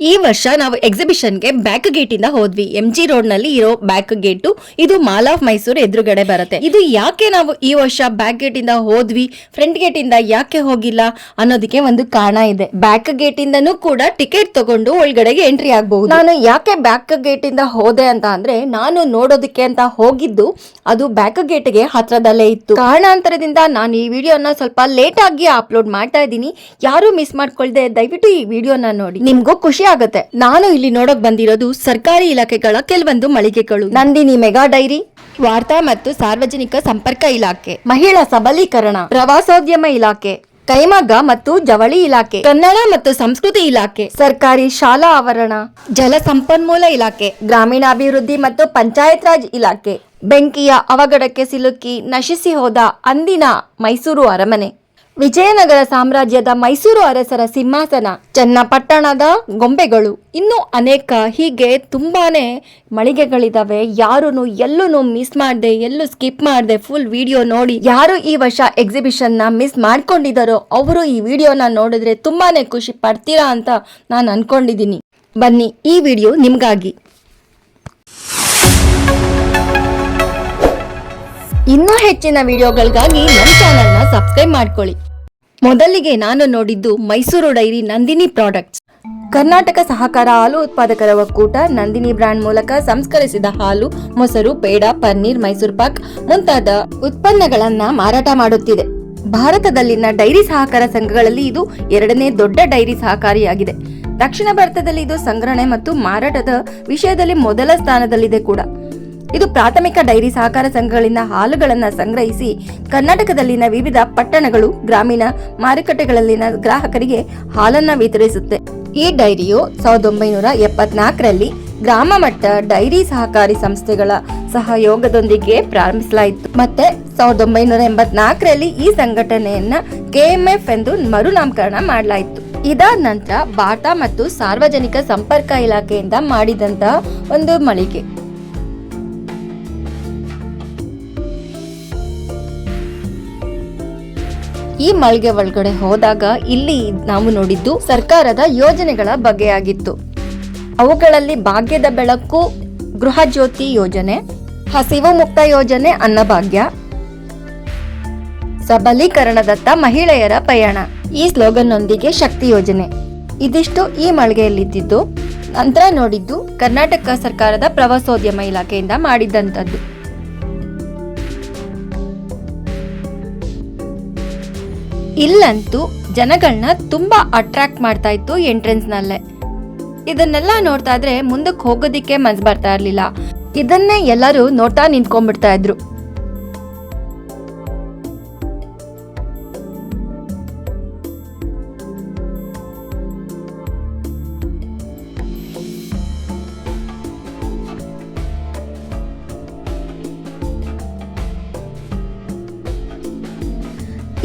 ಈ ವರ್ಷ ನಾವು ಎಕ್ಸಿಬಿಷನ್ಗೆ ಬ್ಯಾಕ್ ಗೇಟ್ ಇಂದ ಹೋದ್ವಿ. ಎಂ ಜಿ ರೋಡ್ನಲ್ಲಿ ಇರೋ ಬ್ಯಾಕ್ ಗೇಟು ಇದು ಮಾಲ್ ಆಫ್ ಮೈಸೂರು ಎದುರುಗಡೆ ಬರುತ್ತೆ. ಇದು ಯಾಕೆ ನಾವು ಈ ವರ್ಷ ಬ್ಯಾಕ್ ಗೇಟ್ ಇಂದ ಹೋದ್ವಿ? ಫ್ರಂಟ್ ಗೇಟ್ ಇಂದ ಯಾಕೆ ಹೋಗಿಲ್ಲ ಅನ್ನೋದಕ್ಕೆ ಒಂದು ಕಾರಣ ಇದೆ. ಬ್ಯಾಕ್ ಗೇಟ್ ಇಂದನೂ ಕೂಡ ಟಿಕೆಟ್ ತಗೊಂಡು ಒಳಗಡೆಗೆ ಎಂಟ್ರಿ ಆಗಬಹುದು. ನಾನು ಯಾಕೆ ಬ್ಯಾಕ್ ಗೇಟ್ ಇಂದ ಹೋದೆ ಅಂತ ಅಂದ್ರೆ, ನಾನು ನೋಡೋದಕ್ಕೆ ಅಂತ ಹೋಗಿದ್ದು ಅದು ಬ್ಯಾಕ್ ಗೇಟ್ಗೆ ಹತ್ರದಲ್ಲೇ ಇತ್ತು. ಕಾರಣಾಂತರದಿಂದ ನಾನು ಈ ವಿಡಿಯೋನ ಸ್ವಲ್ಪ ಲೇಟ್ ಆಗಿ ಅಪ್ಲೋಡ್ ಮಾಡ್ತಾ ಇದ್ದೀನಿ. ಯಾರು ಮಿಸ್ ಮಾಡ್ಕೊಳ್ದೆ ದಯವಿಟ್ಟು ಈ ವಿಡಿಯೋನ ನೋಡಿ. ನಿಮ್ಗೂ ಖುಷಿ ಆಗುತ್ತೆ ನಾನು ಇಲ್ಲಿ ನೋಡಕ್ ಬಂದಿರೋದು ಸರ್ಕಾರಿ ಇಲಾಖೆಗಳ ಕೆಲವೊಂದು ಮಳಿಗೆಗಳು. ನಂದಿನಿ ಮೆಗಾ ಡೈರಿ, ವಾರ್ತಾ ಮತ್ತು ಸಾರ್ವಜನಿಕ ಸಂಪರ್ಕ ಇಲಾಖೆ, ಮಹಿಳಾ ಸಬಲೀಕರಣ, ಪ್ರವಾಸೋದ್ಯಮ ಇಲಾಖೆ, ಕೈಮಗ್ಗ ಮತ್ತು ಜವಳಿ ಇಲಾಖೆ, ಕನ್ನಡ ಮತ್ತು ಸಂಸ್ಕೃತಿ ಇಲಾಖೆ, ಸರ್ಕಾರಿ ಶಾಲಾ ಆವರಣ, ಜಲ ಸಂಪನ್ಮೂಲ ಇಲಾಖೆ, ಗ್ರಾಮೀಣಾಭಿವೃದ್ಧಿ ಮತ್ತು ಪಂಚಾಯತ್ ರಾಜ್ ಇಲಾಖೆ, ಬೆಂಕಿಯ ಅವಘಡಕ್ಕೆ ಸಿಲುಕಿ ನಶಿಸಿ ಹೋದ ಅಂದಿನ ಮೈಸೂರು ಅರಮನೆ. ವಿಜಯನಗರ ಸಾಮ್ರಾಜ್ಯದ ಮೈಸೂರು ಅರಸರ ಸಿಂಹಾಸನ ಚನ್ನಪಟ್ಟಣದ ಗೊಂಬೆಗಳು. ಇನ್ನು ಅನೇಕ ಹೀಗೆ ತುಂಬಾನೇ ಮಳಿಗೆಗಳಿದಾವೆ. ಯಾರು ಎಲ್ಲೂ ಮಿಸ್ ಮಾಡದೆ, ಎಲ್ಲೂ ಸ್ಕಿಪ್ ಮಾಡದೆ ಫುಲ್ ವಿಡಿಯೋ ನೋಡಿ ಯಾರು ಈ ವರ್ಷ ಎಕ್ಸಿಬಿಷನ್ನ ಮಿಸ್ ಮಾಡ್ಕೊಂಡಿದ್ದಾರೋ ಅವರು ಈ ವಿಡಿಯೋನ ನೋಡಿದ್ರೆ ತುಂಬಾನೇ ಖುಷಿ ಪಡ್ತೀರಾ ಅಂತ ನಾನು ಅನ್ಕೊಂಡಿದ್ದೀನಿ ಬನ್ನಿ ಈ ವಿಡಿಯೋ ನಿಮಗಾಗಿ. ಇನ್ನೂ ಹೆಚ್ಚಿನ ವಿಡಿಯೋಗಳಿಗಾಗಿ ನಮ್ಮ ಚಾನಲ್ನ ಸಬ್ಸ್ಕ್ರೈಬ್ ಮಾಡ್ಕೊಳ್ಳಿ. ಮೊದಲಿಗೆ ನಾನು ನೋಡಿದ್ದು ಮೈಸೂರು ಡೈರಿ ನಂದಿನಿ ಪ್ರಾಡಕ್ಟ್ಸ್. ಕರ್ನಾಟಕ ಸಹಕಾರ ಹಾಲು ಉತ್ಪಾದಕರ ಒಕ್ಕೂಟ ನಂದಿನಿ ಬ್ರ್ಯಾಂಡ್ ಮೂಲಕ ಸಂಸ್ಕರಿಸಿದ ಹಾಲು, ಮೊಸರು, ಪೇಡ, ಪನ್ನೀರ್, ಮೈಸೂರು ಪಾಕ್ ಮುಂತಾದ ಉತ್ಪನ್ನಗಳನ್ನ ಮಾರಾಟ ಮಾಡುತ್ತಿದೆ. ಭಾರತದಲ್ಲಿನ ಡೈರಿ ಸಹಕಾರ ಸಂಘಗಳಲ್ಲಿ ಇದು ಎರಡನೇ ದೊಡ್ಡ ಡೈರಿ ಸಹಕಾರಿಯಾಗಿದೆ. ದಕ್ಷಿಣ ಭಾರತದಲ್ಲಿ ಇದು ಸಂಗ್ರಹಣೆ ಮತ್ತು ಮಾರಾಟದ ವಿಷಯದಲ್ಲಿ ಮೊದಲ ಸ್ಥಾನದಲ್ಲಿದೆ ಕೂಡ. ಇದು ಪ್ರಾಥಮಿಕ ಡೈರಿ ಸಹಕಾರ ಸಂಘಗಳಿಂದ ಹಾಲುಗಳನ್ನು ಸಂಗ್ರಹಿಸಿ ಕರ್ನಾಟಕದಲ್ಲಿನ ವಿವಿಧ ಪಟ್ಟಣಗಳು, ಗ್ರಾಮೀಣ ಮಾರುಕಟ್ಟೆಗಳಲ್ಲಿನ ಗ್ರಾಹಕರಿಗೆ ಹಾಲನ್ನ ವಿತರಿಸುತ್ತೆ. ಈ ಡೈರಿಯು ಸಾವಿರದ ಒಂಬೈನೂರ ಎಪ್ಪತ್ನಾಲ್ಕರಲ್ಲಿ ಗ್ರಾಮ ಮಟ್ಟ ಡೈರಿ ಸಹಕಾರಿ ಸಂಸ್ಥೆಗಳ ಸಹಯೋಗದೊಂದಿಗೆ ಪ್ರಾರಂಭಿಸಲಾಯಿತು. ಮತ್ತೆ ಸಾವಿರದ ಒಂಬೈನೂರ ಎಂಬತ್ನಾಲ್ಕರಲ್ಲಿ ಈ ಸಂಘಟನೆಯನ್ನ ಕೆಎಂಎಫ್ ಎಂದು ಮರುನಾಮಕರಣ ಮಾಡಲಾಯಿತು. ಇದಾದ ನಂತರ ಬಾಟಾ ಮತ್ತು ಸಾರ್ವಜನಿಕ ಸಂಪರ್ಕ ಇಲಾಖೆಯಿಂದ ಮಾಡಿದಂತಹ ಒಂದು ಮಳಿಗೆ. ಈ ಮಳಿಗೆ ಒಳಗಡೆ ಹೋದಾಗ ಇಲ್ಲಿ ನಾವು ನೋಡಿದ್ದು ಸರ್ಕಾರದ ಯೋಜನೆಗಳ ಬಗ್ಗೆಯಾಗಿತ್ತು ಅವುಗಳಲ್ಲಿ ಭಾಗ್ಯದ ಬೆಳಕು, ಗೃಹ ಯೋಜನೆ ಹಸಿವು ಮುಕ್ತ ಯೋಜನೆ, ಅನ್ನಭಾಗ್ಯ, ಸಬಲೀಕರಣದತ್ತ ಮಹಿಳೆಯರ ಪಯಣ. ಈ ಸ್ಲೋಗನ್ ನೊಂದಿಗೆ ಶಕ್ತಿ ಯೋಜನೆ. ಇದಿಷ್ಟು ಈ ಮಳಿಗೆಯಲ್ಲಿದ್ದಿದ್ದು ನಂತರ ನೋಡಿದ್ದು ಕರ್ನಾಟಕ ಸರ್ಕಾರದ ಪ್ರವಾಸೋದ್ಯಮ ಇಲಾಖೆಯಿಂದ ಮಾಡಿದಂಥದ್ದು. ಇಲ್ಲಂತೂ ಜನಗಳನ್ನ ತುಂಬಾ ಅಟ್ರಾಕ್ಟ್ ಮಾಡ್ತಾ ಇತ್ತು ಎಂಟ್ರೆನ್ಸ್ ನಲ್ಲೇ. ಇದನ್ನೆಲ್ಲ ನೋಡ್ತಾ ಇದ್ರೆ ಮುಂದಕ್ಕೆ ಹೋಗೋದಿಕ್ಕೆ ಮನ್ಸ್ ಬರ್ತಾ ಇರ್ಲಿಲ್ಲ. ಇದನ್ನೇ ಎಲ್ಲರೂ ನೋಡ್ತಾ ನಿಂತ್ಕೊಂಡ್ಬಿಡ್ತಾ ಇದ್ರು.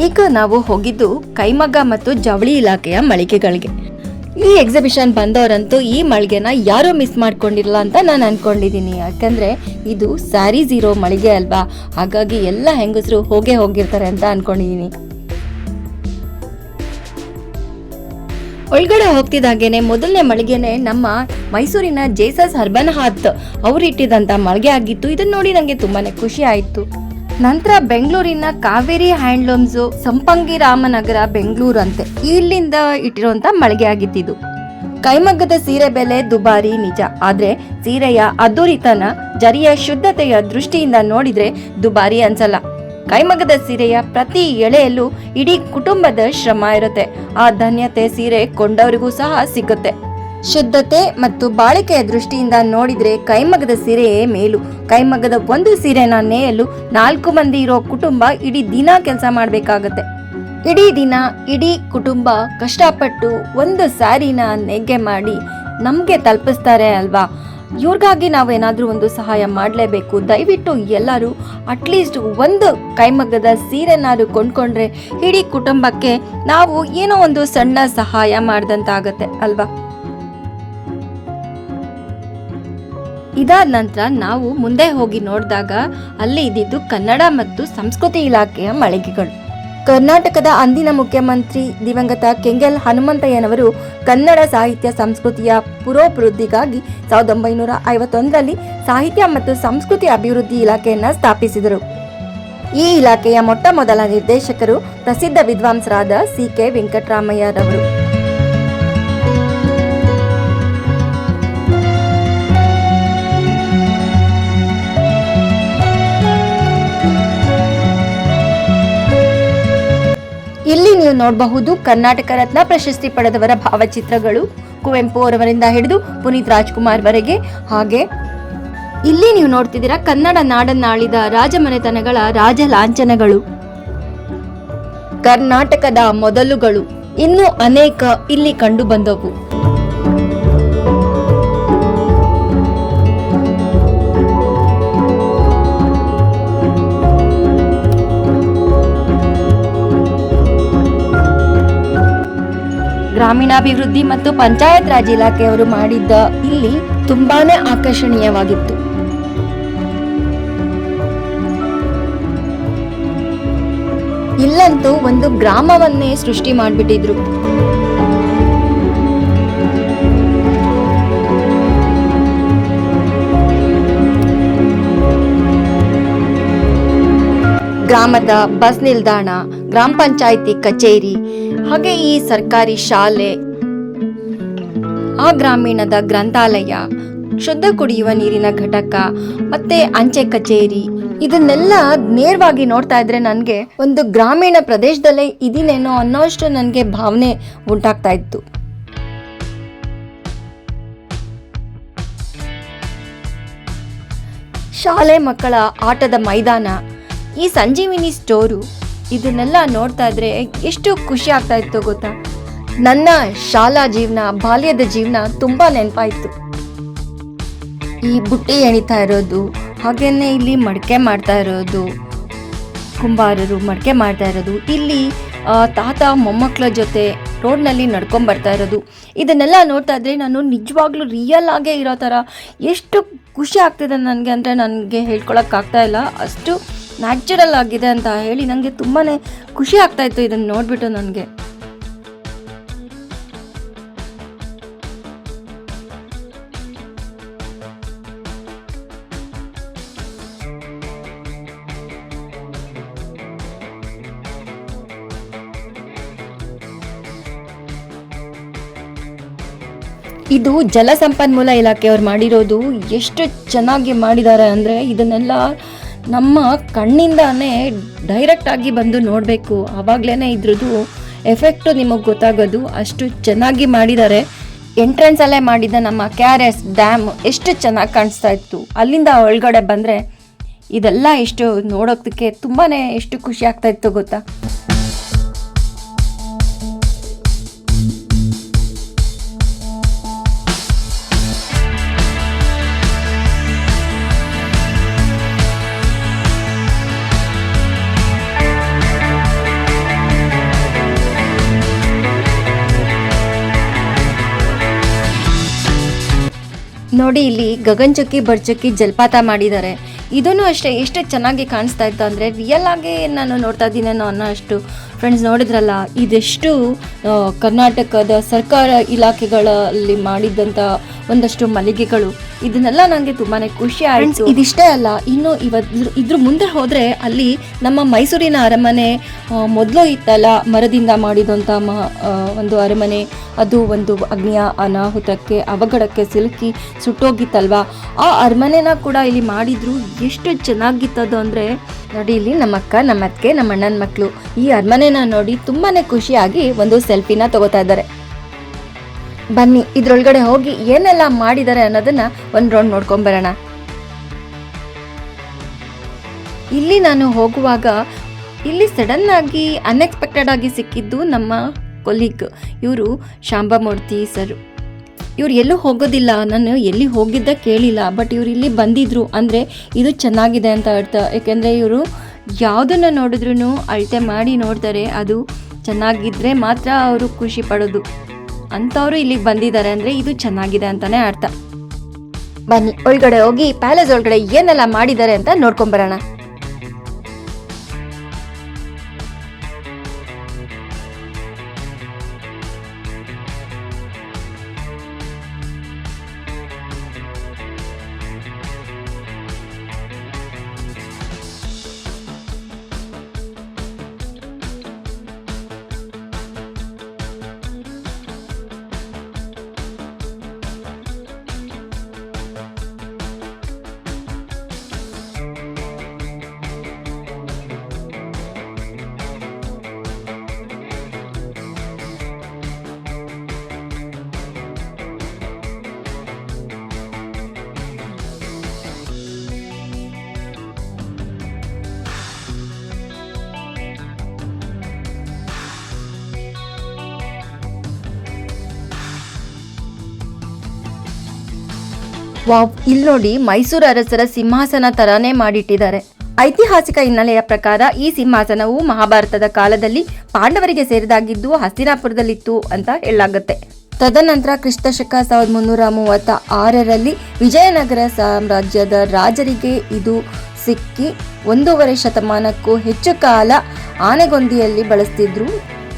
ಈಗ ನಾವು ಹೋಗಿದ್ದು ಕೈಮಗ್ಗ ಮತ್ತು ಜವಳಿ ಇಲಾಖೆಯ ಮಳಿಗೆಗಳಿಗೆ. ಈ ಎಕ್ಸಿಬಿಷನ್ ಬಂದವರಂತೂ ಈ ಮಳಿಗೆನ ಯಾರೂ ಮಿಸ್ ಮಾಡ್ಕೊಂಡಿರಲ್ಲ ಅಂತ ನಾನು ಅನ್ಕೊಂಡಿದ್ದೀನಿ ಯಾಕಂದ್ರೆ ಇದು ಸ್ಯಾರೀಸ್ ಇರೋ ಮಳಿಗೆ ಅಲ್ವಾ? ಹಾಗಾಗಿ ಎಲ್ಲ ಹೆಂಗಸರು ಹೋಗೇ ಹೋಗಿರ್ತಾರೆ ಅಂತ ಅನ್ಕೊಂಡಿದ್ದೀನಿ ಒಳಗಡೆ ಹೋಗ್ತಿದ್ದಾಗೇನೆ ಮೊದಲನೇ ಮಳಿಗೆನೆ ನಮ್ಮ ಮೈಸೂರಿನ ಜೇಸಸ್ ಹರ್ಬನ್ ಹಾತ್. ಅವ್ರು ಇಟ್ಟಿದಂತ ಮಳಿಗೆ ಆಗಿತ್ತು. ಇದನ್ನ ನೋಡಿ ನನಗೆ ತುಂಬಾ ಖುಷಿ ಆಯ್ತು. ನಂತರ ಬೆಂಗಳೂರಿನ ಕಾವೇರಿ ಹ್ಯಾಂಡ್ಲೂಮ್ಸ್ ಸಂಪಂಗಿ ರಾಮನಗರ ಬೆಂಗಳೂರು ಅಂತೆ ಇಲ್ಲಿಂದ ಇಟ್ಟಿರುವಂತ ಮಳಿಗೆ ಆಗಿದ್ದಿದ್ದು ಕೈಮಗ್ಗದ ಸೀರೆ ಬೆಲೆ ದುಬಾರಿ ನಿಜ. ಆದ್ರೆ ಸೀರೆಯ ಅದ್ದೂರಿತನ, ಜರಿಯ ಶುದ್ಧತೆಯ ದೃಷ್ಟಿಯಿಂದ ನೋಡಿದ್ರೆ ದುಬಾರಿ ಅನ್ಸಲ್ಲ. ಕೈಮಗ್ಗದ ಸೀರೆಯ ಪ್ರತಿ ಎಳೆಯಲ್ಲೂ ಇಡೀ ಕುಟುಂಬದ ಶ್ರಮ ಇರುತ್ತೆ. ಆ ಧನ್ಯತೆ ಸೀರೆ ಕೊಂಡವರಿಗೂ ಸಹ ಸಿಗುತ್ತೆ. ಶುದ್ಧತೆ ಮತ್ತು ಬಾಳಿಕೆಯ ದೃಷ್ಟಿಯಿಂದ ನೋಡಿದ್ರೆ ಕೈಮಗ್ಗದ ಸೀರೆಯೇ ಮೇಲು. ಕೈಮಗ್ಗದ ಒಂದು ಸೀರೆನ ನೇಯಲು ನಾಲ್ಕು ಮಂದಿ ಇರೋ ಕುಟುಂಬ ಇಡೀ ದಿನ ಕೆಲಸ ಮಾಡಬೇಕಾಗತ್ತೆ. ಇಡೀ ದಿನ ಇಡೀ ಕುಟುಂಬ ಕಷ್ಟಪಟ್ಟು ಒಂದು ಸ್ಯಾರಿನ ನೆಗ್ಗೆ ಮಾಡಿ ನಮಗೆ ತಲುಪಿಸ್ತಾರೆ ಅಲ್ವಾ? ಇವ್ರಿಗಾಗಿ ನಾವೇನಾದರೂ ಒಂದು ಸಹಾಯ ಮಾಡಲೇಬೇಕು. ದಯವಿಟ್ಟು ಎಲ್ಲರೂ ಅಟ್ಲೀಸ್ಟ್ ಒಂದು ಕೈಮಗ್ಗದ ಸೀರೆನಾದ್ರು ಕೊಂಡ್ಕೊಂಡ್ರೆ ಇಡೀ ಕುಟುಂಬಕ್ಕೆ ನಾವು ಏನೋ ಒಂದು ಸಣ್ಣ ಸಹಾಯ ಮಾಡಿದಂತಾಗತ್ತೆ ಅಲ್ವಾ? ಇದಾದ ನಂತರ ನಾವು ಮುಂದೆ ಹೋಗಿ ನೋಡಿದಾಗ ಅಲ್ಲಿ ಇದ್ದಿದ್ದು ಕನ್ನಡ ಮತ್ತು ಸಂಸ್ಕೃತಿ ಇಲಾಖೆಯ ಮಳಿಗೆಗಳು. ಕರ್ನಾಟಕದ ಅಂದಿನ ಮುಖ್ಯಮಂತ್ರಿ ದಿವಂಗತ ಕೆಂಗಲ್ ಹನುಮಂತಯ್ಯನವರು ಕನ್ನಡ ಸಾಹಿತ್ಯ ಸಂಸ್ಕೃತಿಯ ಪುರೋಭಿವೃದ್ಧಿಗಾಗಿ ಸಾವಿರದ ಒಂಬೈನೂರ ಐವತ್ತೊಂದರಲ್ಲಿ ಸಾಹಿತ್ಯ ಮತ್ತು ಸಂಸ್ಕೃತಿ ಅಭಿವೃದ್ಧಿ ಇಲಾಖೆಯನ್ನು ಸ್ಥಾಪಿಸಿದರು. ಈ ಇಲಾಖೆಯ ಮೊಟ್ಟ ಮೊದಲ ನಿರ್ದೇಶಕರು ಪ್ರಸಿದ್ಧ ವಿದ್ವಾಂಸರಾದ ಸಿ ಕೆ ವೆಂಕಟರಾಮಯ್ಯರವರು. ನೀವು ನೋಡಬಹುದು. ಕರ್ನಾಟಕ ರತ್ನ ಪ್ರಶಸ್ತಿ ಪಡೆದವರ ಭಾವಚಿತ್ರಗಳು ಕುವೆಂಪು ಅವರವರಿಂದ ಹಿಡಿದು ಪುನೀತ್ ರಾಜ್ಕುಮಾರ್ ವರೆಗೆ. ಹಾಗೆ ಇಲ್ಲಿ ನೀವು ನೋಡ್ತಿದ್ದೀರಾ ಕನ್ನಡ ನಾಡನ್ನಾಳಿದ ರಾಜಮನೆತನಗಳ ರಾಜ ಲಾಂಛನಗಳು ಕರ್ನಾಟಕದ ಮೊದಲುಗಳು ಇನ್ನು ಅನೇಕ ಇಲ್ಲಿ ಕಂಡು ಬಂದವು. ಗ್ರಾಮೀಣಾಭಿವೃದ್ಧಿ ಮತ್ತು ಪಂಚಾಯತ್ ರಾಜ್ ಇಲಾಖೆಯವರು ಮಾಡಿದ್ದ ಇಲ್ಲಿ ತುಂಬಾನೇ ಆಕರ್ಷಣೀಯವಾಗಿತ್ತು. ಇಲ್ಲಂತೂ ಒಂದು ಗ್ರಾಮವನ್ನೇ ಸೃಷ್ಟಿ ಮಾಡಿಬಿಟ್ಟಿದ್ರು. ಗ್ರಾಮದ ಬಸ್ ನಿಲ್ದಾಣ, ಗ್ರಾಮ ಪಂಚಾಯಿತಿ ಕಚೇರಿ ಹಾಗೆ ಈ ಸರ್ಕಾರಿ ಶಾಲೆ, ಆ ಗ್ರಾಮೀಣದ ಗ್ರಂಥಾಲಯ, ಶುದ್ಧ ಕುಡಿಯುವ ನೀರಿನ ಘಟಕ, ಮತ್ತೆ ಅಂಚೆ ಕಚೇರಿ, ಇದನ್ನೆಲ್ಲ ನೇರವಾಗಿ ನೋಡ್ತಾ ಇದ್ರೆ ನನಗೆ ಒಂದು ಗ್ರಾಮೀಣ ಪ್ರದೇಶದಲ್ಲೇ ಇದೀನೇನೋ ಅನ್ನೋಷ್ಟು ನನಗೆ ಭಾವನೆ ಉಂಟಾಗ್ತಾ ಇತ್ತು. ಶಾಲೆ ಮಕ್ಕಳ ಆಟದ ಮೈದಾನ, ಈ ಸಂಜೀವಿನಿ ಸ್ಟೋರು ಇದನ್ನೆಲ್ಲ ನೋಡ್ತಾ ಇದ್ರೆ ಎಷ್ಟು ಖುಷಿ ಆಗ್ತಾ ಇತ್ತು ಗೊತ್ತಾ? ನನ್ನ ಶಾಲಾ ಜೀವನ, ಬಾಲ್ಯದ ಜೀವನ ತುಂಬಾ ನೆನಪಾಯ್ತು. ಈ ಬುಟ್ಟಿ ಎಣಿತಾ ಇರೋದು, ಹಾಗೇನೆ ಇಲ್ಲಿ ಮಡಕೆ ಮಾಡ್ತಾ ಇರೋದು, ಕುಂಬಾರರು ಮಡಕೆ ಮಾಡ್ತಾ ಇರೋದು, ಇಲ್ಲಿ ತಾತ ಮೊಮ್ಮಕ್ಕಳ ಜೊತೆ ರೋಡ್ನಲ್ಲಿ ನಡ್ಕೊಂಡ್ ಬರ್ತಾ ಇರೋದು. ಇದನ್ನೆಲ್ಲ ನೋಡ್ತಾ ಇದ್ರೆ ನಾನು ನಿಜವಾಗ್ಲೂ ರಿಯಲ್ ಆಗೇ ಇರೋ ಥರ, ಎಷ್ಟು ಖುಷಿ ಆಗ್ತಿದೆ ನನಗೆ ಅಂದರೆ ನನಗೆ ಹೇಳ್ಕೊಳಕ್ಕಾಗ್ತಾ ಇಲ್ಲ. ಅಷ್ಟು ನ್ಯಾಚುರಲ್ ಆಗಿದೆ ಅಂತ ಹೇಳಿ ನನಗೆ ತುಂಬಾ ಖುಷಿ ಆಗ್ತಾ ಇತ್ತು ಇದನ್ನು ನೋಡಿಬಿಟ್ಟು ನನಗೆ. ಇದು ಜಲಸಂಪನ್ಮೂಲ ಇಲಾಖೆಯವ್ರು ಮಾಡಿರೋದು ಎಷ್ಟು ಚೆನ್ನಾಗಿ ಮಾಡಿದ್ದಾರೆ ಅಂದರೆ ಇದನ್ನೆಲ್ಲ ನಮ್ಮ ಕಣ್ಣಿಂದಾನೇ ಡೈರೆಕ್ಟ್ ಆಗಿ ಬಂದು ನೋಡಬೇಕು. ಆವಾಗಲೇ ಇದ್ರದ್ದು ಎಫೆಕ್ಟು ನಿಮಗೆ ಗೊತ್ತಾಗೋದು. ಅಷ್ಟು ಚೆನ್ನಾಗಿ ಮಾಡಿದ್ದಾರೆ ಎಂಟ್ರೆನ್ಸಲ್ಲೇ ಮಾಡಿದ ನಮ್ಮ ಕೆ ಎಸ್ ಡ್ಯಾಮ್ ಎಷ್ಟು ಚೆನ್ನಾಗಿ ಕಾಣಿಸ್ತಾ ಇತ್ತು. ಅಲ್ಲಿಂದ ಒಳಗಡೆ ಬಂದರೆ ಇದೆಲ್ಲ ಎಷ್ಟು ನೋಡೋದಕ್ಕೆ ತುಂಬಾ ಎಷ್ಟು ಖುಷಿ ಆಗ್ತಾ ಇತ್ತು ಗೊತ್ತಾ? ನೋಡಿ ಇಲ್ಲಿ ಗಗನಚುಕ್ಕಿ ಬರ್ಚಕ್ಕಿ ಜಲಪಾತ ಮಾಡಿದ್ದಾರೆ. ಇದನ್ನು ಅಷ್ಟೇ, ಎಷ್ಟು ಚೆನ್ನಾಗಿ ಕಾಣಿಸ್ತಾ ಇತ್ತು ಅಂದರೆ ರಿಯಲ್ ಆಗಿ ನಾನು ನೋಡ್ತಾ ಇದ್ದೀನೇನೋ ಅನ್ನೋ ಅಷ್ಟು ಫ್ರೆಂಡ್ಸ್ ನೋಡಿದ್ರಲ್ಲ, ಇದೆಷ್ಟು ಕರ್ನಾಟಕದ ಸರ್ಕಾರ ಇಲಾಖೆಗಳಲ್ಲಿ ಮಾಡಿದ್ದಂಥ ಒಂದಷ್ಟು ಮಳಿಗೆಗಳು. ಇದನ್ನೆಲ್ಲ ನನಗೆ ತುಂಬಾ ಖುಷಿ ಆಯಿತು. ಇದಿಷ್ಟೇ ಅಲ್ಲ, ಇನ್ನು ಇವತ್ತು ಇದ್ರ ಮುಂದೆ ಹೋದರೆ ಅಲ್ಲಿ ನಮ್ಮ ಮೈಸೂರಿನ ಅರಮನೆ ಮೊದಲು ಇತ್ತಲ್ಲ, ಮರದಿಂದ ಮಾಡಿದಂಥ ಮ ಒಂದು ಅರಮನೆ, ಅದು ಒಂದು ಅಗ್ನಿಯ ಅನಾಹುತಕ್ಕೆ, ಅವಘಡಕ್ಕೆ ಸಿಲುಕಿ ಸುಟ್ಟೋಗಿತ್ತಲ್ವಾ? ಆ ಅರಮನೆನ ಕೂಡ ಇಲ್ಲಿ ಮಾಡಿದ್ರು, ಎಷ್ಟು ಚೆನ್ನಾಗಿತ್ತದು ಅಂದರೆ, ನೋಡಿ ಇಲ್ಲಿ ನಮ್ಮ ಅಕ್ಕ ನಮ್ಮ ಅತ್ತಿಗೆ ನಮ್ಮ ಅಣ್ಣನ ಮಕ್ಕಳು ಈ ನೋಡಿ ತುಂಬಾನೇ ಖುಷಿಯಾಗಿ ಒಂದು ಸೆಲ್ಫಿನ ತಗೋತಾ ಇದ್ದಾರೆ. ಬನ್ನಿ, ಇದ್ರೊಳಗಡೆ ಹೋಗಿ ಏನೆಲ್ಲ ಮಾಡಿದ್ದಾರೆ ಅನ್ನೋದನ್ನ ಒಂದು ರೌಂಡ್ ನೋಡ್ಕೊಂಡ್ ಬರೋಣ. ಇಲ್ಲಿ ನಾನು ಹೋಗುವಾಗ ಇಲ್ಲಿ ಸಡನ್ ಆಗಿ ಅನ್ಎಕ್ಸ್ಪೆಕ್ಟೆಡ್ ಆಗಿ ಸಿಕ್ಕಿದ್ದು ನಮ್ಮ ಕೊಲೀಗ್ ಇವರು ಶಾಂಬಮೂರ್ತಿ ಸರ್. ಇವ್ರು ಎಲ್ಲೂ ಹೋಗೋದಿಲ್ಲ, ನಾನು ಎಲ್ಲಿ ಹೋಗಿದ್ದ ಕೇಳಿಲ್ಲ ಬಟ್ ಇವರು ಇಲ್ಲಿ ಬಂದಿದ್ರು ಅಂದರೆ ಇದು ಚೆನ್ನಾಗಿದೆ ಅಂತ ಅರ್ಥ. ಯಾಕೆಂದರೆ ಇವರು ಯಾವುದನ್ನು ನೋಡಿದ್ರೂ ಅಳತೆ ಮಾಡಿ ನೋಡ್ತಾರೆ. ಅದು ಚೆನ್ನಾಗಿದ್ದರೆ ಮಾತ್ರ ಅವರು ಖುಷಿ ಪಡೋದು. ಅಂಥವ್ರು ಇಲ್ಲಿಗೆ ಬಂದಿದ್ದಾರೆ ಅಂದರೆ ಇದು ಚೆನ್ನಾಗಿದೆ ಅಂತಲೇ ಅರ್ಥ. ಬನ್ನಿ, ಒಳಗಡೆ ಹೋಗಿ ಪ್ಯಾಲೇಸ್ ಒಳಗಡೆ ಏನೆಲ್ಲ ಮಾಡಿದ್ದಾರೆ ಅಂತ ನೋಡ್ಕೊಂಬರೋಣ ವಾವ್, ಇಲ್ಲಿ ನೋಡಿ ಮೈಸೂರು ಅರಸರ ಸಿಂಹಾಸನ ತರಾನೇ ಮಾಡಿಟ್ಟಿದ್ದಾರೆ. ಐತಿಹಾಸಿಕ ಹಿನ್ನೆಲೆಯ ಪ್ರಕಾರ ಈ ಸಿಂಹಾಸನವು ಮಹಾಭಾರತದ ಕಾಲದಲ್ಲಿ ಪಾಂಡವರಿಗೆ ಸೇರಿದಾಗಿದ್ದು ಹಸ್ತಿನಾಪುರದಲ್ಲಿತ್ತು ಅಂತ ಹೇಳಲಾಗುತ್ತೆ. ತದನಂತರ ಕ್ರಿಸ್ತಶಕ ಸಾವಿರದ ಮುನ್ನೂರ ಮೂವತ್ತ ಆರರಲ್ಲಿ ವಿಜಯನಗರ ಸಾಮ್ರಾಜ್ಯದ ರಾಜರಿಗೆ ಇದು ಸಿಕ್ಕಿ ಒಂದೂವರೆ ಶತಮಾನಕ್ಕೂ ಹೆಚ್ಚು ಕಾಲ ಆನೆಗೊಂದಿಯಲ್ಲಿ ಬಳಸ್ತಿದ್ರು.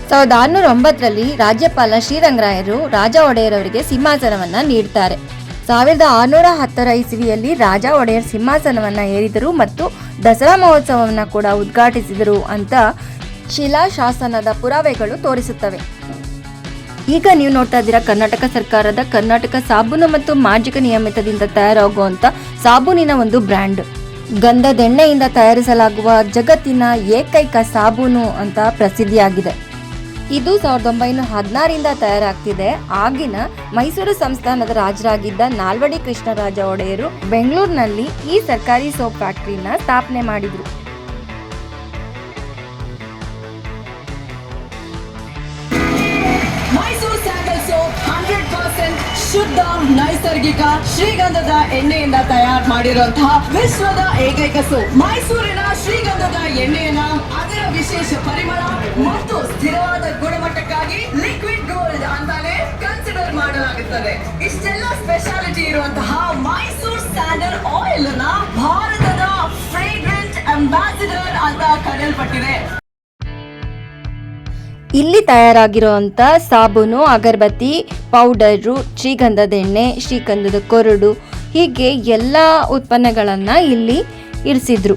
ಸಾವಿರದ ಆರುನೂರ ಒಂಬತ್ತರಲ್ಲಿ ರಾಜ್ಯಪಾಲ ಶ್ರೀರಂಗರಾಯರು ರಾಜ ಒಡೆಯರ್ ಅವರಿಗೆ ಸಿಂಹಾಸನವನ್ನ ನೀಡ್ತಾರೆ. ಸಾವಿರದ ಆರುನೂರ ಹತ್ತರ ಇಸವಿಯಲ್ಲಿ ರಾಜ ಒಡೆಯರ್ ಸಿಂಹಾಸನವನ್ನ ಏರಿದರು ಮತ್ತು ದಸರಾ ಮಹೋತ್ಸವವನ್ನ ಕೂಡ ಉದ್ಘಾಟಿಸಿದರು ಅಂತ ಶಿಲಾಶಾಸನದ ಪುರಾವೆಗಳು ತೋರಿಸುತ್ತವೆ. ಈಗ ನೀವು ನೋಡ್ತಾ ಇದ್ದೀರಾ, ಕರ್ನಾಟಕ ಸರ್ಕಾರದ ಕರ್ನಾಟಕ ಸಾಬೂನು ಮತ್ತು ಮಾಜಿಕ ನಿಯಮಿತದಿಂದ ತಯಾರಾಗುವಂತ ಸಾಬೂನಿನ ಒಂದು ಬ್ರ್ಯಾಂಡ್. ಗಂಧದೆಣ್ಣೆಯಿಂದ ತಯಾರಿಸಲಾಗುವ ಜಗತ್ತಿನ ಏಕೈಕ ಸಾಬೂನು ಅಂತ ಪ್ರಸಿದ್ಧಿಯಾಗಿದೆ. ಇದು ಸಾವಿರದ ಒಂಬೈನೂರ ಹದಿನಾರಿಂದ ತಯಾರಾಗ್ತಿದೆ. ಆಗಿನ ಮೈಸೂರು ಸಂಸ್ಥಾನದ ರಾಜರಾಗಿದ್ದ ನಾಲ್ವಡಿ ಕೃಷ್ಣರಾಜ ಒಡೆಯರು ಬೆಂಗಳೂರಿನಲ್ಲಿ ಈ ಸರ್ಕಾರಿ ಸೋಪ್ ಫ್ಯಾಕ್ಟರಿನ ಸ್ಥಾಪನೆ ಮಾಡಿದ್ರು. ಶುದ್ಧ, ನೈಸರ್ಗಿಕ, ಶ್ರೀಗಂಧದ ಎಣ್ಣೆಯಿಂದ ತಯಾರು ಮಾಡಿರುವಂತಹ ವಿಶ್ವದ ಏಕೈಕ ಸೋಪ್ ಮೈಸೂರಿನ ಶ್ರೀಗಂಧದ ಎಣ್ಣೆಯನ್ನ ಅದರ ವಿಶೇಷ ಪರಿಮಳ ಮತ್ತು ಸ್ಥಿರವಾದ ಗುಣಮಟ್ಟಕ್ಕಾಗಿ ಲಿಕ್ವಿಡ್ ಗೋಲ್ಡ್ ಅಂತಾನೆ ಕನ್ಸಿಡರ್ ಮಾಡಲಾಗುತ್ತದೆ. ಇಷ್ಟೆಲ್ಲ ಸ್ಪೆಷಾಲಿಟಿ ಇರುವಂತಹ ಮೈಸೂರ್ ಸ್ಯಾಂಡಲ್ ಆಯಿಲ್ನ ಭಾರತದ ಫ್ರೇಗ್ರೆಂಟ್ ಅಂಬಾಸಿಡರ್ ಅಂತ ಕರೆಯಲ್ಪಟ್ಟಿದೆ. ಇಲ್ಲಿ ತಯಾರಾಗಿರುವಂಥ ಸಾಬೂನು, ಅಗರಬತ್ತಿ, ಪೌಡರು ಶ್ರೀಗಂಧದ ಎಣ್ಣೆ, ಶ್ರೀಗಂಧದ ಕೊರಡು, ಹೀಗೆ ಎಲ್ಲ ಉತ್ಪನ್ನಗಳನ್ನು ಇಲ್ಲಿ ಇರಿಸಿದ್ರು.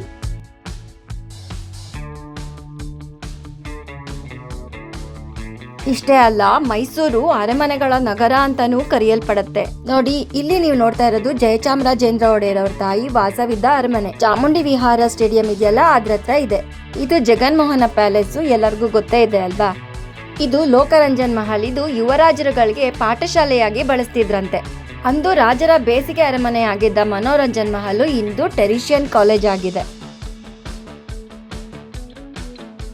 ಇಷ್ಟೇ ಅಲ್ಲ, ಮೈಸೂರು ಅರಮನೆಗಳ ನಗರ ಅಂತಾನೂ ಕರೆಯಲ್ಪಡುತ್ತೆ. ನೋಡಿ, ಇಲ್ಲಿ ನೀವು ನೋಡ್ತಾ ಇರೋದು ಜಯಚಾಮರಾಜೇಂದ್ರ ಒಡೆಯರ್ ಅವ್ರ ತಾಯಿ ವಾಸವಿದ್ದ ಅರಮನೆ. ಚಾಮುಂಡಿ ವಿಹಾರ ಸ್ಟೇಡಿಯಂ ಇದೆಯಲ್ಲ ಅದ್ರ ಇದೆ. ಇದು ಜಗನ್ಮೋಹನ ಪ್ಯಾಲೇಸು, ಎಲ್ಲರಿಗೂ ಗೊತ್ತೇ ಇದೆ ಅಲ್ವಾ? ಇದು ಲೋಕರಂಜನ್ ಮಹಲ್. ಇದು ಯುವರಾಜರುಗಳಿಗೆ ಪಾಠಶಾಲೆಯಾಗಿ ಬಳಸ್ತಿದ್ರಂತೆ. ಅಂದು ರಾಜರ ಬೇಸಿಗೆ ಅರಮನೆಯಾಗಿದ್ದ ಮನೋರಂಜನ್ ಮಹಲ್ ಇಂದು ಟೆರಿಷಿಯನ್ ಕಾಲೇಜ್ ಆಗಿದೆ.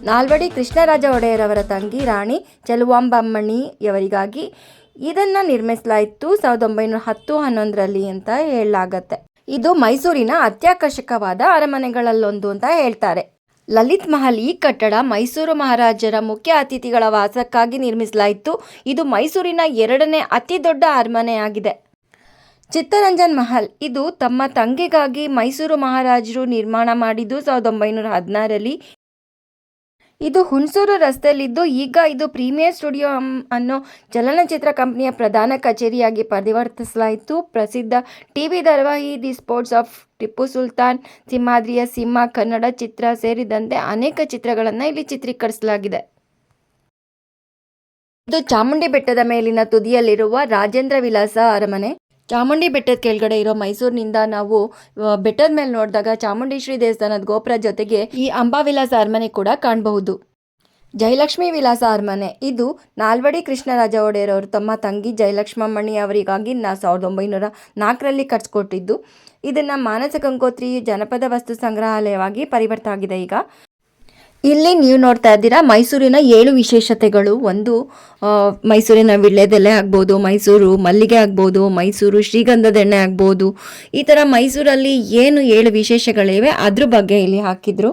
ನಾಲ್ವಡಿ ಕೃಷ್ಣರಾಜ ಒಡೆಯರವರ ತಂಗಿ ರಾಣಿ ಚೆಲುವಾಂಬಮ್ಮಣಿಯವರಿಗಾಗಿ ಇದನ್ನ ನಿರ್ಮಿಸಲಾಯಿತು ಸಾವಿರದ ಒಂಬೈನೂರ ಹತ್ತು ಹನ್ನೊಂದರಲ್ಲಿ ಅಂತ ಹೇಳಲಾಗತ್ತೆ. ಇದು ಮೈಸೂರಿನ ಅತ್ಯಾಕರ್ಷಕವಾದ ಅರಮನೆಗಳಲ್ಲೊಂದು ಅಂತ ಹೇಳ್ತಾರೆ. ಲಲಿತ್ ಮಹಲ್ ಈ ಕಟ್ಟಡ ಮೈಸೂರು ಮಹಾರಾಜರ ಮುಖ್ಯ ಅತಿಥಿಗಳ ವಾಸಕ್ಕಾಗಿ ನಿರ್ಮಿಸಲಾಯಿತು. ಇದು ಮೈಸೂರಿನ ಎರಡನೇ ಅತಿ ದೊಡ್ಡ ಅರಮನೆಯಾಗಿದೆ. ಚಿತ್ತರಂಜನ್ ಮಹಲ್, ಇದು ತಮ್ಮ ತಂಗಿಗಾಗಿ ಮೈಸೂರು ಮಹಾರಾಜರು ನಿರ್ಮಾಣ ಮಾಡಿದ್ದು ಸಾವಿರದ ಒಂಬೈನೂರ ಹದಿನಾರರಲ್ಲಿ. ಇದು ಹುಣಸೂರು ರಸ್ತೆಯಲ್ಲಿದ್ದು, ಈಗ ಇದು ಪ್ರೀಮಿಯರ್ ಸ್ಟುಡಿಯೋ ಅನ್ನೋ ಚಲನಚಿತ್ರ ಕಂಪನಿಯ ಪ್ರಧಾನ ಕಚೇರಿಯಾಗಿ ಪರಿವರ್ತಿಸಲಾಯಿತು. ಪ್ರಸಿದ್ಧ ಟಿವಿ ಧಾರಾವಾಹಿ the sword of Tipu Sultan, ಸಿಂಹಾದ್ರಿಯ ಸಿಂಹ, ಕನ್ನಡ ಚಿತ್ರ ಸೇರಿದಂತೆ ಅನೇಕ ಚಿತ್ರಗಳನ್ನು ಇಲ್ಲಿ ಚಿತ್ರೀಕರಿಸಲಾಗಿದೆ. ಇದು ಚಾಮುಂಡಿ ಬೆಟ್ಟದ ಮೇಲಿನ ತುದಿಯಲ್ಲಿರುವ ರಾಜೇಂದ್ರ ವಿಲಾಸ ಅರಮನೆ. ಚಾಮುಂಡಿ ಬೆಟ್ಟದ ಕೆಳಗಡೆ ಇರೋ ಮೈಸೂರಿನಿಂದ ನಾವು ಬೆಟ್ಟದ ಮೇಲೆ ನೋಡಿದಾಗ ಚಾಮುಂಡೇಶ್ವರಿ ದೇವಸ್ಥಾನದ ಗೋಪುರ ಜೊತೆಗೆ ಈ ಅಂಬಾವಿಲಾಸ ಅರಮನೆ ಕೂಡ ಕಾಣಬಹುದು. ಜಯಲಕ್ಷ್ಮಿ ವಿಲಾಸ ಅರಮನೆ. ಇದು ನಾಲ್ವಡಿ ಕೃಷ್ಣರಾಜ ಒಡೆಯರ್ ಅವರು ತಮ್ಮ ತಂಗಿ ಜಯಲಕ್ಷ್ಮಮ್ಮಣಿ ಅವರಿಗಾಗಿ ನಾ ಸಾವಿರದ ಒಂಬೈನೂರ ನಾಲ್ಕರಲ್ಲಿ ಕಟ್ಸಿಕೊಟ್ಟಿದ್ದು. ಇದನ್ನು ಮಾನಸ ಗಂಗೋತ್ರಿ ಜನಪದ ವಸ್ತು ಸಂಗ್ರಹಾಲಯವಾಗಿ ಪರಿವರ್ತ ಆಗಿದೆ ಈಗ. ಇಲ್ಲಿ ನೀವು ನೋಡ್ತಾ ಇದ್ದೀರಾ, ಮೈಸೂರಿನ ಏಳು ವಿಶೇಷತೆಗಳು. ಒಂದು ಮೈಸೂರಿನ ವಿಳ್ಯದೆಲೆ ಆಗ್ಬೋದು, ಮೈಸೂರು ಮಲ್ಲಿಗೆ ಆಗ್ಬೋದು, ಮೈಸೂರು ಶ್ರೀಗಂಧದ ಎಣ್ಣೆ ಆಗ್ಬೋದು. ಈ ಥರ ಮೈಸೂರಲ್ಲಿ ಏನು ಏಳು ವಿಶೇಷಗಳಿವೆ, ಅದ್ರ ಬಗ್ಗೆ ಇಲ್ಲಿ ಹಾಕಿದ್ರು.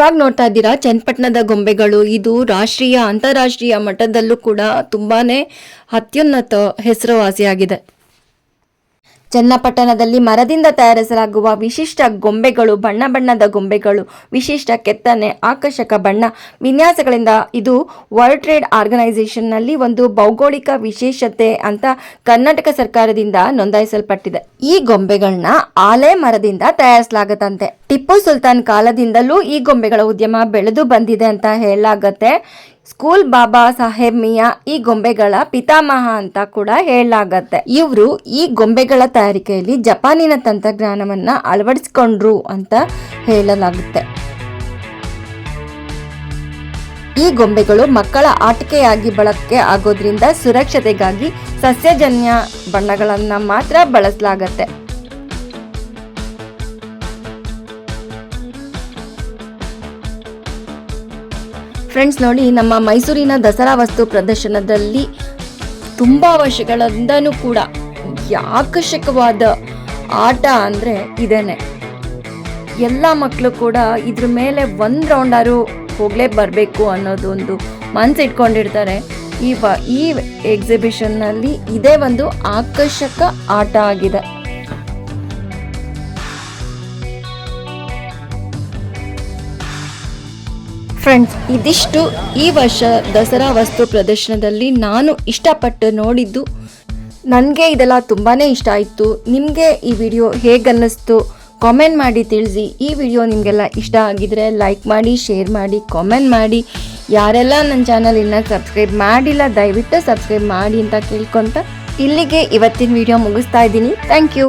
ಇವಾಗ ನೋಡ್ತಾ ಇದ್ದೀರಾ? ಚನ್ನಪಟ್ಟಣದ ಗೊಂಬೆಗಳು ಇದು ರಾಷ್ಟ್ರೀಯ ಅಂತಾರಾಷ್ಟ್ರೀಯ ಮಟ್ಟದಲ್ಲೂ ಕೂಡ ತುಂಬಾನೇ ಅತ್ಯುನ್ನತ ಹೆಸರುವಾಸಿಯಾಗಿದೆ. ಚನ್ನಪಟ್ಟಣದಲ್ಲಿ ಮರದಿಂದ ತಯಾರಿಸಲಾಗುವ ವಿಶಿಷ್ಟ ಗೊಂಬೆಗಳು, ಬಣ್ಣ ಬಣ್ಣದ ಗೊಂಬೆಗಳು, ವಿಶಿಷ್ಟ ಕೆತ್ತನೆ, ಆಕರ್ಷಕ ಬಣ್ಣ ವಿನ್ಯಾಸಗಳಿಂದ ಇದು ವರ್ಲ್ಡ್ ಟ್ರೇಡ್ ಆರ್ಗನೈಸೇಷನ್ನಲ್ಲಿ ಒಂದು ಭೌಗೋಳಿಕ ವಿಶೇಷತೆ ಅಂತ ಕರ್ನಾಟಕ ಸರ್ಕಾರದಿಂದ ನೋಂದಾಯಿಸಲ್ಪಟ್ಟಿದೆ. ಈ ಗೊಂಬೆಗಳನ್ನ ಆಲೆ ಮರದಿಂದ ತಯಾರಿಸಲಾಗತ್ತಂತೆ. ಟಿಪ್ಪು ಸುಲ್ತಾನ್ ಕಾಲದಿಂದಲೂ ಈ ಗೊಂಬೆಗಳ ಉದ್ಯಮ ಬೆಳೆದು ಬಂದಿದೆ ಅಂತ ಹೇಳಲಾಗತ್ತೆ. ಸ್ಕೂಲ್ ಬಾಬಾ ಸಾಹೇಬ್ ಮಿಯಾ ಈ ಗೊಂಬೆಗಳ ಪಿತಾಮಹ ಅಂತ ಕೂಡ ಹೇಳಲಾಗತ್ತೆ. ಇವರು ಈ ಗೊಂಬೆಗಳ ತಯಾರಿಕೆಯಲ್ಲಿ ಜಪಾನಿನ ತಂತ್ರಜ್ಞಾನವನ್ನ ಅಳವಡಿಸಿಕೊಂಡ್ರು ಅಂತ ಹೇಳಲಾಗುತ್ತೆ. ಈ ಗೊಂಬೆಗಳು ಮಕ್ಕಳ ಆಟಿಕೆಯಾಗಿ ಬಳಕೆ ಆಗೋದ್ರಿಂದ ಸುರಕ್ಷತೆಗಾಗಿ ಸಸ್ಯಜನ್ಯ ಬಣ್ಣಗಳನ್ನು ಮಾತ್ರ ಬಳಸಲಾಗತ್ತೆ. ಫ್ರೆಂಡ್ಸ್ ನೋಡಿ, ನಮ್ಮ ಮೈಸೂರಿನ ದಸರಾ ವಸ್ತು ಪ್ರದರ್ಶನದಲ್ಲಿ ತುಂಬ ವರ್ಷಗಳಿಂದನೂ ಕೂಡ ಆಕರ್ಷಕವಾದ ಆಟ ಅಂದರೆ ಇದೇನೆ. ಎಲ್ಲ ಮಕ್ಕಳು ಕೂಡ ಇದ್ರ ಮೇಲೆ ಒಂದು ರೌಂಡಾರು ಹೋಗಲೇ ಬರಬೇಕು ಅನ್ನೋದೊಂದು ಮನ್ಸು ಇಟ್ಕೊಂಡಿರ್ತಾರೆ ಈ ಈ ಎಕ್ಸಿಬಿಷನ್ನಲ್ಲಿ ಇದೇ ಒಂದು ಆಕರ್ಷಕ ಆಟ ಆಗಿದೆ. ಫ್ರೆಂಡ್ಸ್ ಇದಿಷ್ಟು ಈ ವರ್ಷ ದಸರಾ ವಸ್ತು ಪ್ರದರ್ಶನದಲ್ಲಿ ನಾನು ಇಷ್ಟಪಟ್ಟು ನೋಡಿದ್ದು. ನನಗೆ ಇದೆಲ್ಲ ತುಂಬಾ ಇಷ್ಟ ಆಯಿತು. ನಿಮಗೆ ಈ ವಿಡಿಯೋ ಹೇಗನ್ನಿಸ್ತು? ಕಾಮೆಂಟ್ ಮಾಡಿ ತಿಳಿಸಿ. ಈ ವಿಡಿಯೋ ನಿಮಗೆಲ್ಲ ಇಷ್ಟ ಆಗಿದರೆ ಲೈಕ್ ಮಾಡಿ ಶೇರ್ ಮಾಡಿ ಕಾಮೆಂಟ್ ಮಾಡಿ. ಯಾರೆಲ್ಲ ನನ್ನ ಚಾನಲ್ ಇನ್ನ ಸಬ್ಸ್ಕ್ರೈಬ್ ಮಾಡಿಲ್ಲ, ದಯವಿಟ್ಟು ಸಬ್ಸ್ಕ್ರೈಬ್ ಮಾಡಿ ಅಂತ ಕೇಳ್ಕೊಂತ ಇಲ್ಲಿಗೆ ಇವತ್ತಿನ ವಿಡಿಯೋ ಮುಗಿಸ್ತಾ ಇದ್ದೀನಿ. Thank you